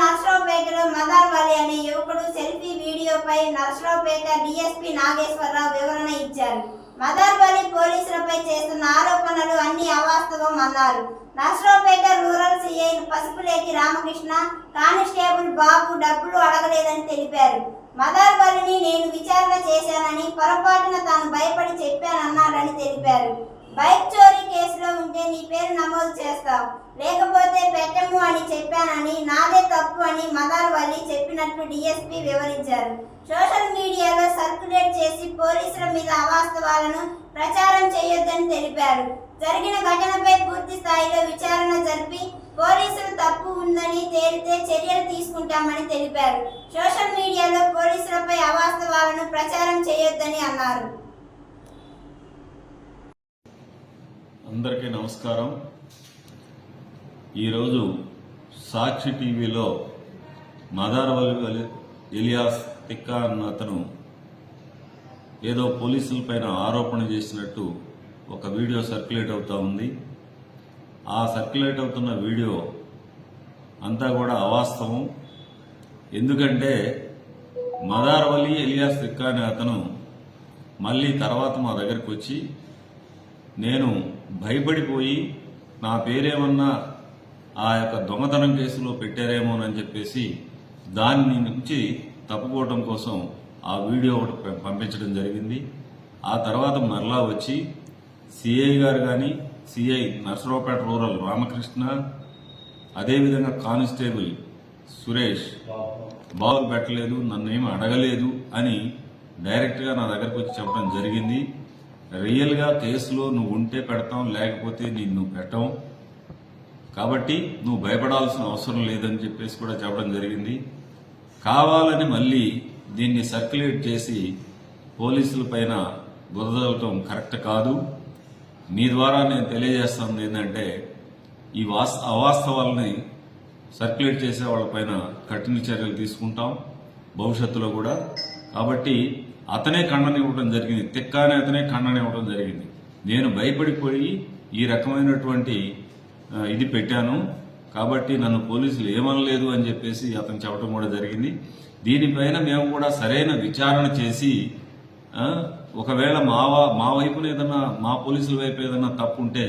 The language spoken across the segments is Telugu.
నర్సరావుపేటలో మదార్ వలి అనే యువకుడు సెల్ఫీ వీడియోపై నర్సరావుపేట డిఎస్పీ నాగేశ్వరరావు వివరణ ఇచ్చారు. మదార్ వలి పోలీసులపై చేస్తున్న ఆరోపణలు అన్ని అవాస్తవం అన్నారు. Narasaraopet rural CI Pasupuleti Ramakrishna constable Babu డబ్బులు అడగలేదని తెలిపారు. మదార్ వలిని నేను విచారణ చేశానని పొరపాటున తాను భయపడి చెప్పానన్నాడని తెలిపారు. బైక్ చోరీ కేసులో ఉంటే నీ పేరు నమోదు చేస్తావు. లేకపోతే పెట్టము అని చెప్పానని నాదే తప్పు అని మదార్ వల్లి చెప్పినట్లు డిఎస్పీ వివరించారు. సోషల్ మీడియాలో సర్క్యులేట్ చేసి పోలీసుల మీద అవాస్తవాలను ప్రచారం చేయొద్దని తెలిపారు. జరిగిన ఘటనపై పూర్తి స్థాయిలో విచారణ జరిపి పోలీసులు తప్పు ఉందని తేలితే చర్యలు తీసుకుంటామని తెలిపారు. సోషల్ మీడియాలో పోలీసులపై అవాస్తవాలను ప్రచారం చేయొద్దని అన్నారు. అందరికీ నమస్కారం. ఈరోజు సాక్షి టీవీలో మదార్ ఎలియాస్ తిక్కా అన్న అతను ఏదో పోలీసుల పైన ఆరోపణ చేసినట్టు ఒక వీడియో సర్క్యులేట్ అవుతూ ఉంది. ఆ సర్క్యులేట్ అవుతున్న వీడియో అంతా కూడా అవాస్తవం. ఎందుకంటే మదార్వలి ఎలియాస్ తిక్కా అనే అతను మళ్ళీ తర్వాత మా దగ్గరికి వచ్చి నేను భయపడిపోయి నా పేరేమన్నా ఆ యొక్క దొంగతనం కేసులో పెట్టారేమోనని చెప్పేసి దాని నుంచి తప్పుకోవటం కోసం ఆ వీడియో ఒకటి పంపించడం జరిగింది. ఆ తర్వాత మరలా వచ్చి సిఐ గారు కానీ సిఐ నర్సరావుపేట రూరల్ రామకృష్ణ అదేవిధంగా కానిస్టేబుల్ సురేష్ బాగు పెట్టలేదు నన్ను ఏమి అడగలేదు అని డైరెక్ట్గా నా దగ్గరకు వచ్చి చెప్పడం జరిగింది. రియల్గా కేసులో నువ్వు ఉంటే పెడతాం లేకపోతే నిన్ను పెట్టం. కాబట్టి నువ్వు భయపడాల్సిన అవసరం లేదని చెప్పేసి కూడా చెప్పడం జరిగింది. కావాలని మళ్ళీ దీన్ని సర్క్యులేట్ చేసి పోలీసుల పైన బురదలటం కరెక్ట్ కాదు. మీ ద్వారా నేను తెలియజేస్తుంది ఏంటంటే ఈ వాస్ అవాస్తవాలని సర్క్యులేట్ చేసే వాళ్ళపైన కఠిన చర్యలు తీసుకుంటాం భవిష్యత్తులో కూడా. కాబట్టి అతనే ఖండన ఇవ్వడం జరిగింది. తిక్కానే అతనే ఖండన ఇవ్వడం జరిగింది. నేను భయపడిపోయి ఈ రకమైనటువంటి ఇది పెట్టాను. కాబట్టి నన్ను పోలీసులు ఏమనలేదు అని చెప్పేసి అతను చెప్పడం కూడా జరిగింది. దీనిపైన మేము కూడా సరైన విచారణ చేసి ఒకవేళ మావా మా వైపున ఏదన్నా మా పోలీసుల వైపు ఏదన్నా తప్పు ఉంటే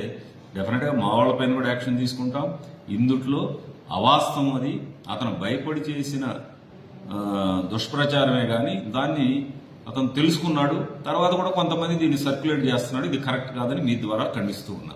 డెఫినెట్గా మా వాళ్ళపైన కూడా యాక్షన్ తీసుకుంటాం. ఇందుట్లో అవాస్తవం అది. అతను భయపడి చేసిన దుష్ప్రచారమే కానీ దాన్ని అతను తెలుసుకున్నాడు. తర్వాత కూడా కొంతమంది దీన్ని సర్క్యులేట్ చేస్తున్నాడు. ఇది కరెక్ట్ కాదని మీ ద్వారా ఖండిస్తూ ఉన్నా